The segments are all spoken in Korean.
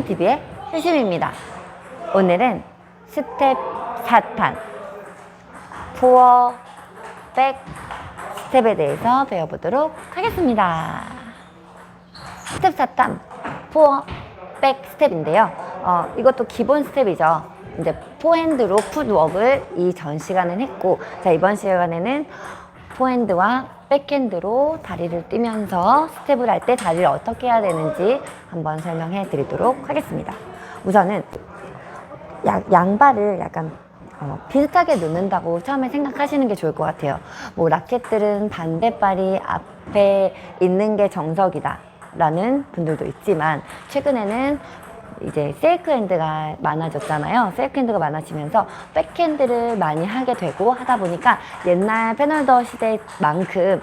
힐미TV의 효심입니다. 오늘은 스텝 4탄 포어 백 스텝에 대해서 배워보도록 하겠습니다. 스텝 4탄 포어 백 스텝인데요. 어, 이것도 기본 스텝이죠. 이제 포핸드로 풋웍을 이 전 시간은 했고 자 이번 시간에는 포핸드와 백핸드로 다리를 뛰면서 스텝을 할 때 다리를 어떻게 해야 되는지 한번 설명해 드리도록 하겠습니다. 우선은 양, 양발을 약간 어, 비슷하게 놓는다고 처음에 생각하시는 게 좋을 것 같아요. 뭐 라켓들은 반대발이 앞에 있는 게 정석이다. 라는 분들도 있지만 최근에는 이제 세이크 핸드가 많아졌잖아요. 세이크 핸드가 많아지면서 백핸드를 많이 하게 되고 하다 보니까 옛날 페널더 시대만큼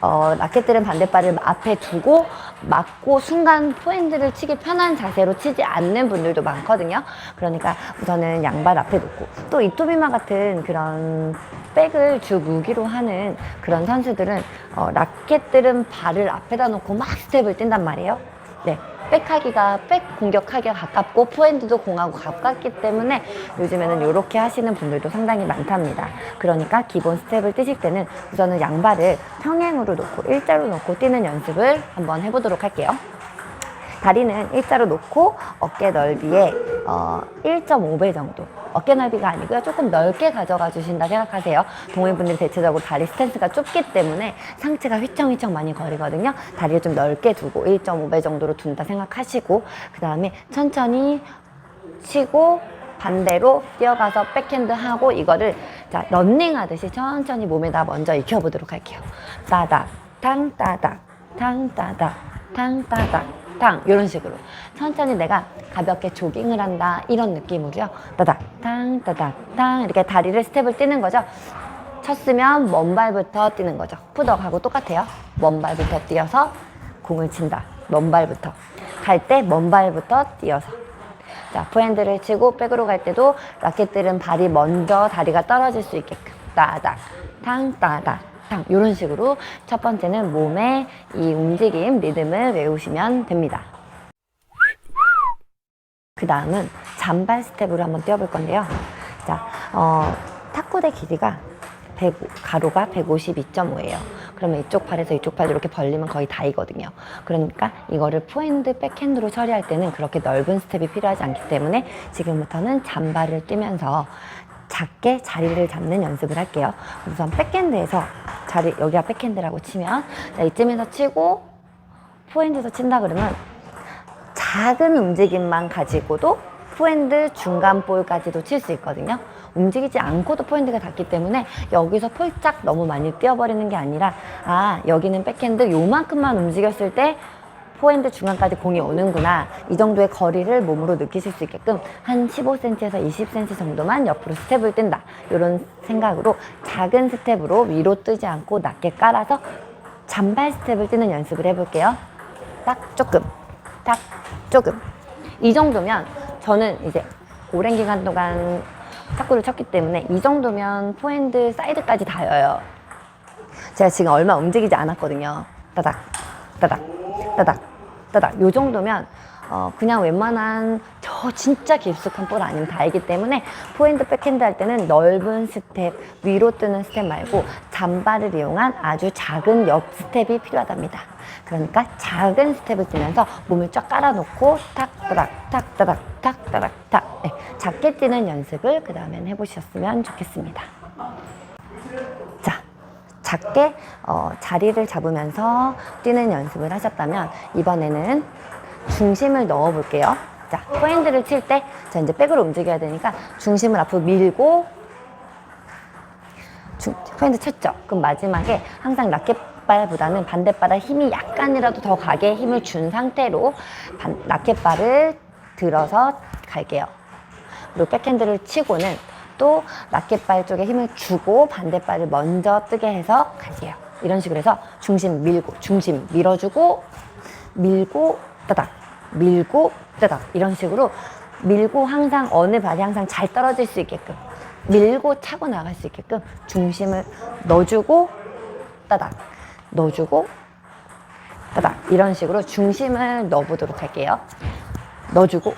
어, 라켓들은 반대발을 앞에 두고 맞고 순간 포핸드를 치기 편한 자세로 치지 않는 분들도 많거든요. 그러니까 우선은 양발 앞에 놓고 또 이토비마 같은 그런 백을 주 무기로 하는 그런 선수들은 어, 라켓들은 발을 앞에다 놓고 막 스텝을 뛴단 말이에요. 네. 백하기가 백 공격하기가 가깝고 포핸드도 공하고 가깝기 때문에 요즘에는 이렇게 하시는 분들도 상당히 많답니다. 그러니까 기본 스텝을 뛰실 때는 우선은 양발을 평행으로 놓고 일자로 놓고 뛰는 연습을 한번 해보도록 할게요. 다리는 일자로 놓고 어깨 넓이에 어, 1.5배 정도 어깨 넓이가 아니고요. 조금 넓게 가져가 주신다 생각하세요. 동호인분들이 대체적으로 다리 스탠스가 좁기 때문에 상체가 휘청휘청 많이 거리거든요. 다리를 좀 넓게 두고 1.5배 정도로 둔다 생각하시고 그 다음에 천천히 치고 반대로 뛰어가서 백핸드 하고 이거를 자 런닝 하듯이 천천히 몸에다 먼저 익혀보도록 할게요. 따닥 탕 따닥 탕 따닥 탕 따닥 탕 이런 식으로. 천천히 내가 가볍게 조깅을 한다 이런 느낌으로요. 따닥 탕 따닥 탕 이렇게 다리를 스텝을 뛰는 거죠. 쳤으면 먼 발부터 뛰는 거죠. 푸덕하고 똑같아요. 먼 발부터 뛰어서 공을 친다. 먼 발부터. 갈 때 먼 발부터 뛰어서. 자 포핸드를 치고 백으로 갈 때도 라켓들은 발이 먼저 다리가 떨어질 수 있게끔. 따닥 탕 따닥 탕 이런 식으로 첫 번째는 몸의 이 움직임 리듬을 외우시면 됩니다. 그 다음은 잔발 스텝으로 한번 뛰어볼 건데요. 자, 어, 탁구대 길이가 100, 가로가 152.5예요. 그러면 이쪽 팔에서 이쪽 팔 이렇게 벌리면 거의 다이거든요. 그러니까 이거를 포핸드, 백핸드로 처리할 때는 그렇게 넓은 스텝이 필요하지 않기 때문에 지금부터는 잔발을 뛰면서 작게 자리를 잡는 연습을 할게요. 우선 백핸드에서 자리, 여기가 백핸드라고 치면 자, 이쯤에서 치고 포핸드에서 친다 그러면 작은 움직임만 가지고도 포핸드 중간 볼까지도 칠 수 있거든요. 움직이지 않고도 포핸드가 닿기 때문에 여기서 폴짝 너무 많이 뛰어버리는 게 아니라 아 여기는 백핸드 요만큼만 움직였을 때 포핸드 중간까지 공이 오는구나. 이 정도의 거리를 몸으로 느끼실 수 있게끔 한 15cm에서 20cm 정도만 옆으로 스텝을 뛴다. 이런 생각으로 작은 스텝으로 위로 뜨지 않고 낮게 깔아서 잔발 스텝을 뛰는 연습을 해볼게요. 딱 조금 딱 조금. 이 정도면 저는 이제 오랜 기간 동안 탁구를 쳤기 때문에 이 정도면 포핸드 사이드까지 닿아요. 제가 지금 얼마 움직이지 않았거든요. 따닥, 따닥, 따닥, 따닥. 요 정도면 어, 그냥 웬만한 저 진짜 깊숙한 볼 아니면 다이기 때문에 포핸드 백핸드 할 때는 넓은 스텝, 위로 뜨는 스텝 말고 잔발을 이용한 아주 작은 옆 스텝이 필요하답니다. 그러니까 작은 스텝을 뛰면서 몸을 쫙 깔아놓고 탁 따닥 탁 따닥 탁 따닥 탁 네, 작게 뛰는 연습을 그 다음엔 해보셨으면 좋겠습니다. 자, 작게 어, 자리를 잡으면서 뛰는 연습을 하셨다면 이번에는 중심을 넣어 볼게요. 자, 포핸드를 칠 때, 자, 이제 백으로 움직여야 되니까 중심을 앞으로 밀고, 중, 포핸드 쳤죠? 그럼 마지막에 항상 라켓발보다는 반대발에 힘이 약간이라도 더 가게 힘을 준 상태로 반, 라켓발을 들어서 갈게요. 그리고 백핸드를 치고는 또 라켓발 쪽에 힘을 주고 반대발을 먼저 뜨게 해서 갈게요. 이런 식으로 해서 중심 밀고, 중심 밀어주고, 밀고, 따닥, 밀고, 따닥. 이런 식으로 밀고 항상 어느 발이 항상 잘 떨어질 수 있게끔 밀고 차고 나갈 수 있게끔 중심을 넣어주고, 따닥, 넣어주고, 따닥. 이런 식으로 중심을 넣어보도록 할게요. 넣어주고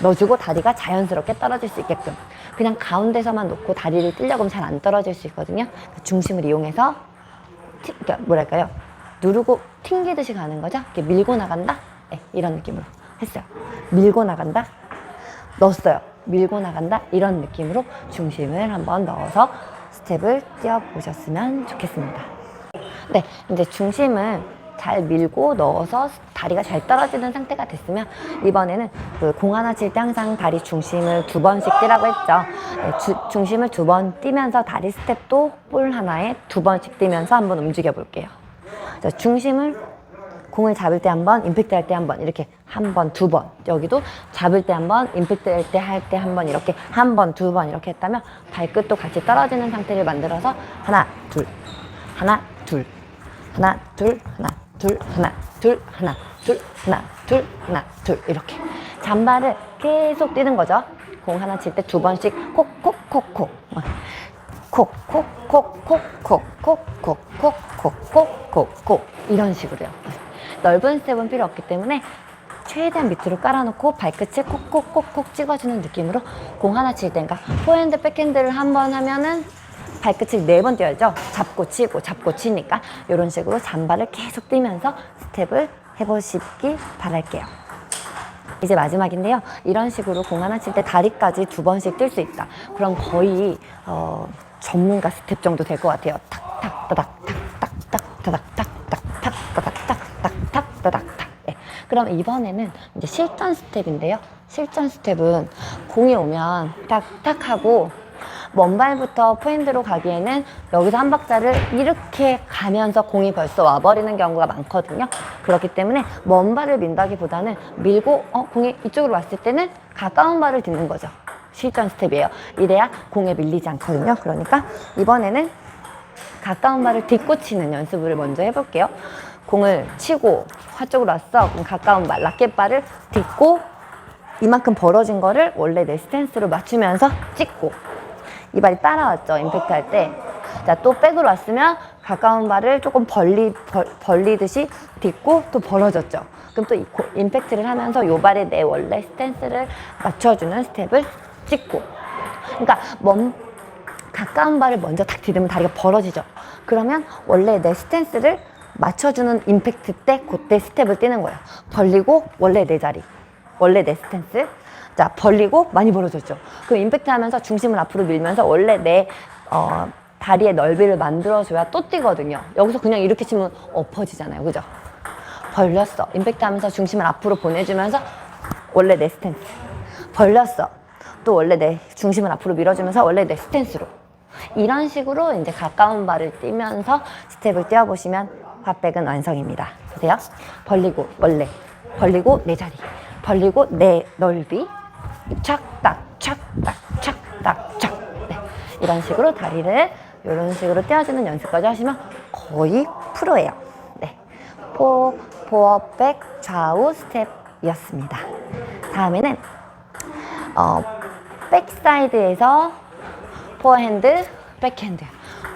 넣어주고 다리가 자연스럽게 떨어질 수 있게끔 그냥 가운데서만 놓고 다리를 뛰려고 하면 잘 안 떨어질 수 있거든요. 그 중심을 이용해서 튀, 그러니까 뭐랄까요? 누르고 튕기듯이 가는 거죠. 이렇게 밀고 나간다. 네, 이런 느낌으로 했어요. 밀고 나간다. 넣었어요. 밀고 나간다. 이런 느낌으로 중심을 한번 넣어서 스텝을 뛰어 보셨으면 좋겠습니다. 네, 이제 중심을 잘 밀고 넣어서 다리가 잘 떨어지는 상태가 됐으면 이번에는 그 공 하나 칠 때 항상 다리 중심을 두 번씩 뛰라고 했죠. 네, 주- 중심을 두 번 뛰면서 다리 스텝도 볼 하나에 두 번씩 뛰면서 한번 움직여 볼게요. 자, 중심을 공을 잡을 때 한 번, 임팩트 할 때 한 번, 이렇게 한 번, 두 번. 여기도 잡을 때 한 번, 임팩트 할 때 할 때 한 번, 이렇게 한 번, 두 번 이렇게 했다면 발끝도 같이 떨어지는 상태를 만들어서 하나, 둘, 하나, 둘, 하나, 둘, 하나, 둘, 하나, 둘, 하나, 둘, 하나, 둘, 하나, 둘, 이렇게. 잠바를 계속 뛰는 거죠. 공 하나 칠 때 두 번씩 콕콕콕콕. 콕콕콕콕콕콕콕콕콕콕콕콕콕 이런 식으로요. 넓은 스텝은 필요 없기 때문에 최대한 밑으로 깔아놓고 발끝을 콕콕콕콕 찍어주는 느낌으로 공 하나 칠 때인가 포핸드 백핸드를 한 번 하면은 발끝을 네 번 뛰어야죠. 잡고 치고 잡고 치니까 이런 식으로 잠바를 계속 뛰면서 스텝을 해보시기 바랄게요. 이제 마지막인데요. 이런 식으로 공 하나 칠 때 다리까지 두 번씩 뛸 수 있다. 그럼 거의 어, 전문가 스텝 정도 될 것 같아요. 탁탁 따닥 탁탁 따닥 탁탁 따닥 탁탁 따닥 탁. 네. 그럼 이번에는 이제 실전 스텝인데요. 실전 스텝은 공이 오면 탁탁 하고 먼 발부터 포핸드로 가기에는 여기서 한 박자를 이렇게 가면서 공이 벌써 와버리는 경우가 많거든요. 그렇기 때문에 먼 발을 민다기보다는 밀고 어, 공이 이쪽으로 왔을 때는 가까운 발을 딛는 거죠. 실전 스텝이에요. 이래야 공에 밀리지 않거든요. 그러니까 이번에는 가까운 발을 딛고 치는 연습을 먼저 해볼게요. 공을 치고 화쪽으로 왔어. 그럼 가까운 발, 라켓발을 딛고 이만큼 벌어진 거를 원래 내 스탠스로 맞추면서 찍고 이 발이 따라왔죠. 임팩트 할 때. 자, 또 백으로 왔으면 가까운 발을 조금 벌리, 벌, 벌리듯이 딛고 또 벌어졌죠. 그럼 또 임팩트를 하면서 요 발에 내 원래 스탠스를 맞춰주는 스텝을 찍고. 그러니까 먼, 가까운 발을 먼저 탁 디디면 다리가 벌어지죠. 그러면 원래 내 스탠스를 맞춰주는 임팩트 때 그때 스텝을 뛰는 거예요. 벌리고 원래 내 자리, 원래 내 스탠스. 자 벌리고 많이 벌어졌죠. 그 임팩트 하면서 중심을 앞으로 밀면서 원래 내 어, 다리의 넓이를 만들어줘야 또 뛰거든요. 여기서 그냥 이렇게 치면 엎어지잖아요. 그죠? 벌렸어. 임팩트 하면서 중심을 앞으로 보내주면서 원래 내 스탠스. 벌렸어. 또 원래 내 중심을 앞으로 밀어주면서 원래 내 스탠스로. 이런 식으로 이제 가까운 발을 뛰면서 스텝을 뛰어보시면 팝백은 완성입니다. 보세요. 벌리고 원래. 벌리고 내 자리. 벌리고 내 넓이. 착딱, 착딱, 착딱, 착. 네. 이런 식으로 다리를 이런 식으로 떼어주는 연습까지 하시면 거의 프로예요. 네. 포, 포어백 좌우 스텝이었습니다. 다음에는 어, 백사이드에서 포핸드, 백핸드,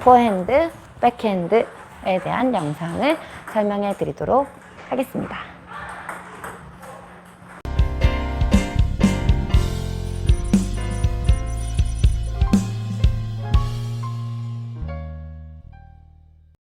포핸드, 백핸드에 대한 영상을 설명해 드리도록 하겠습니다.